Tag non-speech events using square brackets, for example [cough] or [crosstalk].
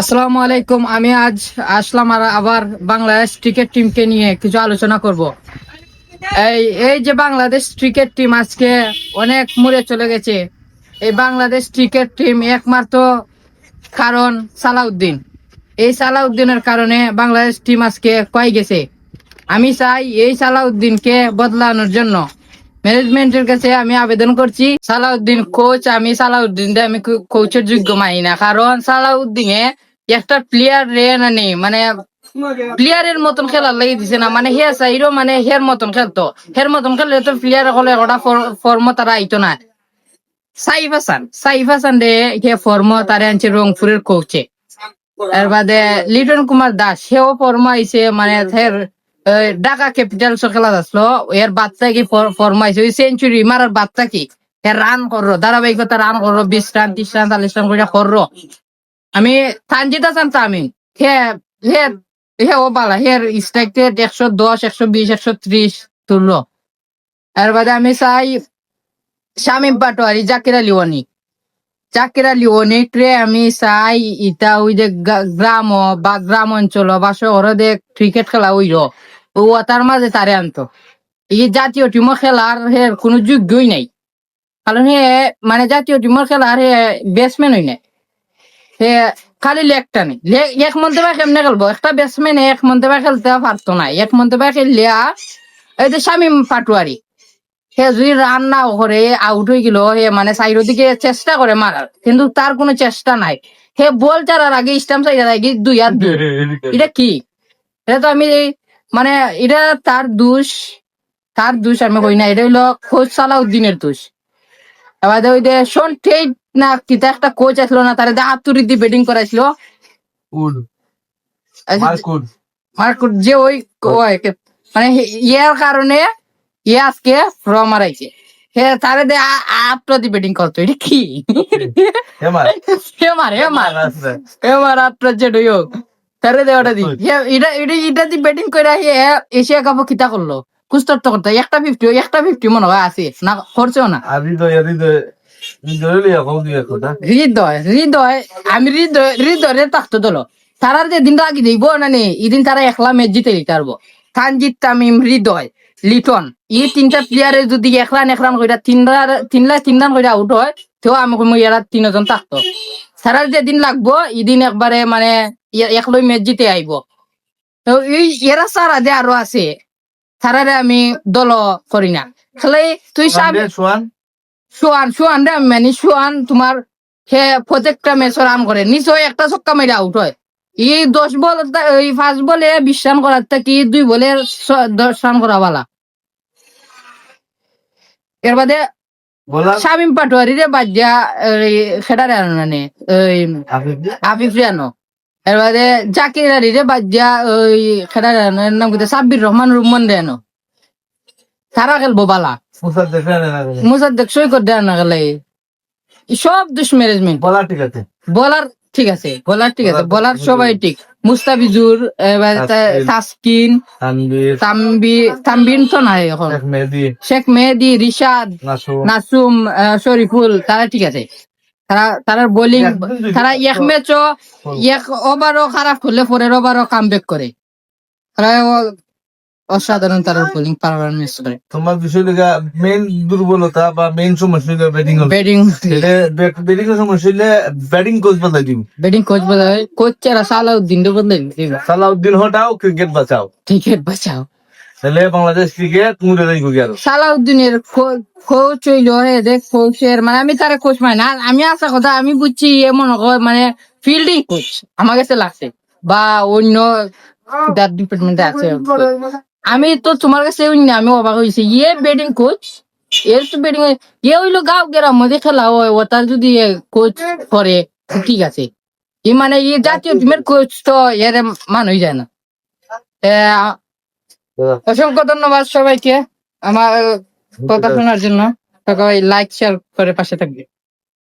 আসসালামু আলাইকুম, আমি আজ আসলাম আর আবার বাংলাদেশ ক্রিকেট টিমকে নিয়ে কিছু আলোচনা করব। এই এই যে বাংলাদেশ ক্রিকেট টিম আজকে অনেক মুড়ে চলে গেছে। এই বাংলাদেশ ক্রিকেট টিম একমাত্র কারণ সালাউদ্দিন। এই সালাউদ্দিনের কারণে বাংলাদেশ টিম আজকে কয়ে গেছে। আমি চাই এই সালাউদ্দিনকে বদলানোর জন্য। ম্যানেজমেন্টের কাছে আমি আবেদন করছি, সালাউদ্দিন কোচ আমি সালাউদ্দিন আমি কোচের যোগ্য মানি না। কারণ সালাউদ্দিনে একটা প্লেয়ার রে না নেই মানে প্লেয়ারের মতন খেলার লাগি দিছে না। মানে হে চাইরো মানে হের মতন খেলতো। হের মতন খেললে তো প্লেয়ার হলে ওটা ফর্ম তারা আইতো না। সাইফ হাসান সাইফ হাসান রে হে ফর্ম তারে আনছে রংপুরের কোচে এর বাদে লিটন কুমার দাস সেও ফর্ম আইছে মানে ঢাকা ক্যাপিটালস খেলা আসলো এর বাচ্চা কি ফরমাইছে ওই সেঞ্চুরি মারার বাচ্চা কি? রান করো ধারাবাহিকতা রান করো বিশ রান ত্রিশ রান চল্লিশ রান করে করো আমি তানজিদ হাসান তামিম হে হে হে ও বালা স্ট্রাইক একশো দশ, একশো বিশ, একশো ত্রিশ তুললো। এর বাদে আমি চাই শামিম পাটোয়ারি, জাকির আলী অনিক অনেক আমি চাই ইটা ওই যে গ্রাম, বা গ্রাম অঞ্চল, বা শহরে ক্রিকেট খেলা ওইর ও তার মাঝে তারে আনতো। এই জাতীয় টিমও খেলার হে কোনো যোগ্যই নাই। কারণ হে মানে জাতীয় টিমর খেলার হে ব্যাটসম্যান হই নাই। হে খালি লেগটা নেই। এক মন্তব্য কেমনে খেলব? একটা ব্যাটসম্যান এক মন্তব্য খেলতে পারতো না। এক মন্তব্য খেললে এই যে শামিম পাটোয়ারি সে যদি রান না করে আউট হয়ে গেল হে মানে সাইড দিকে চেষ্টা করে মারার কিন্তু তার কোনো চেষ্টা নাই। হে বল চারার আগে স্টাম্প সাইডার আগে দুই আর দুই [laughs] এটা কি? এটা তো আমি মানে এটা তার দোষ তার দোষ আমি কই না এটা হইল কোচ সালাউদ্দিনের দোষ। এবার ওই যে শোন না কিতা একটা কোচ আসলো না তার আতুরি দিয়ে ব্যাটিং করাইছিল। মার্কুট যে ওই মানে ইয়ার কারণে ইয়ে আজকে ফ্র মারাইছে। হে তারে দে ব্যাটিং করতো এটা কি? হোক তারে দে। ওটা দি এটা এটা এটা দিয়ে ব্যাটিং করে এশিয়া কাপ কিতা করল কুস্তর তো করতো একটা ফিফটি একটা ফিফটি মনে হয় আছে না করছেও না হৃদয় হৃদয় হৃদয় হৃদয় আমি হৃদয় হৃদয়ের থাকতো দলো। তারার যে দিন আগে দিব না নে এদিন তারা একলা ম্যাচ জিতে পারব তানজিদ তামিম হৃদয় লিটন এই তিনটা প্লেয়ারে যদি কইরা কইরা আউট হয় তো আমি এরা তিনজন থাকতো তারার যে দিন লাগবো এদিন একবারে মানে একলাই ম্যাচ জিতে আইব। তো এই এরা সারা যে আরও আছে। আমি দল করি না। খালি তুই সোয়ান সোয়ান সোয়ান রে আমি মানি সোয়ান তোমার সে প্রত্যেকটা ম্যাচ রান করে। নিশ্চয় একটা ছক্কা মেরে আউট হয়। এই দশ বল এই পাঁচ বলে বিশ রান করার থেকে দুই বলে দশ রান করা বালা? এর বাদে শামিম পাটোয়ারি রে বাদ দিয়া সেটা রে আনো মানে রে আনো। এর বাদে জাকির আলী রে বাদ দিয়া ওই এর নাম কি সাব্বির রহমান রুমন আনো তারা খেলব বালা। মুসাদ দেখে না মুসাদ্দেক দেয় না গেলে। সব দুষ ম্যানেজমেন্ট বলার ঠিক আছে। বলার ঠিক আছে বলার ঠিক আছে বলার সবাই ঠিক। মুস্তাফিজুর তাসকিন। তাম্বি তাম্বিন তো নাই এখন। শেখ মেহেদি। রিশাদ নাসুম। শরীফুল তারা ঠিক আছে। তারা তারা বোলিং তারা এক ম্যাচও এক ওভারও খারাপ করলে পরের ওভারও কাম করে। তারা অসাধারণ তারা বোলিং পারফরমেন্স করে। তোমার বিষয় লেগা মেইন দুর্বলতা বা মেইন সমস্যা হলো ব্যাটিং ব্যাটিং ব্যাটিং সমস্যা হলে ব্যাটিং কোচ বদলাই দিব। ব্যাটিং কোচ বদলে কোচ চারা সালাউদ্দিন বদলে দিবে। সালাউদ্দিন হটাও ক্রিকেট বাঁচাও। ক্রিকেট বাঁচাও। তাহলে বাংলাদেশ ক্রিকেট মুড়ে আরও সালাউদ্দিনের কোচ হইল হে, দেখ মানে আমি তারা কোচ মানে না। আমি আসা কথা, আমি বুঝছি এমন মানে ফিল্ডিং কোচ আমার কাছে লাগছে। বা অন্য ডিপার্টমেন্টে আছে। আমি তো তোমার কাছে আমি অবাক হয়েছি। ইয়ে ব্যাটিং কোচ এর তো ব্যাটিং ইয়ে হইল গাঁও গ্রাম মধ্যে খেলা হয়, ও তার যদি কোচ করে ঠিক আছে। ই মানে ই জাতীয় টিমের কোচ তো এর মান হয়ে যায় না। অসংখ্য ধন্যবাদ সবাইকে আমার কথা শোনার জন্য। সবাই লাইক শেয়ার করে পাশে থাকবে।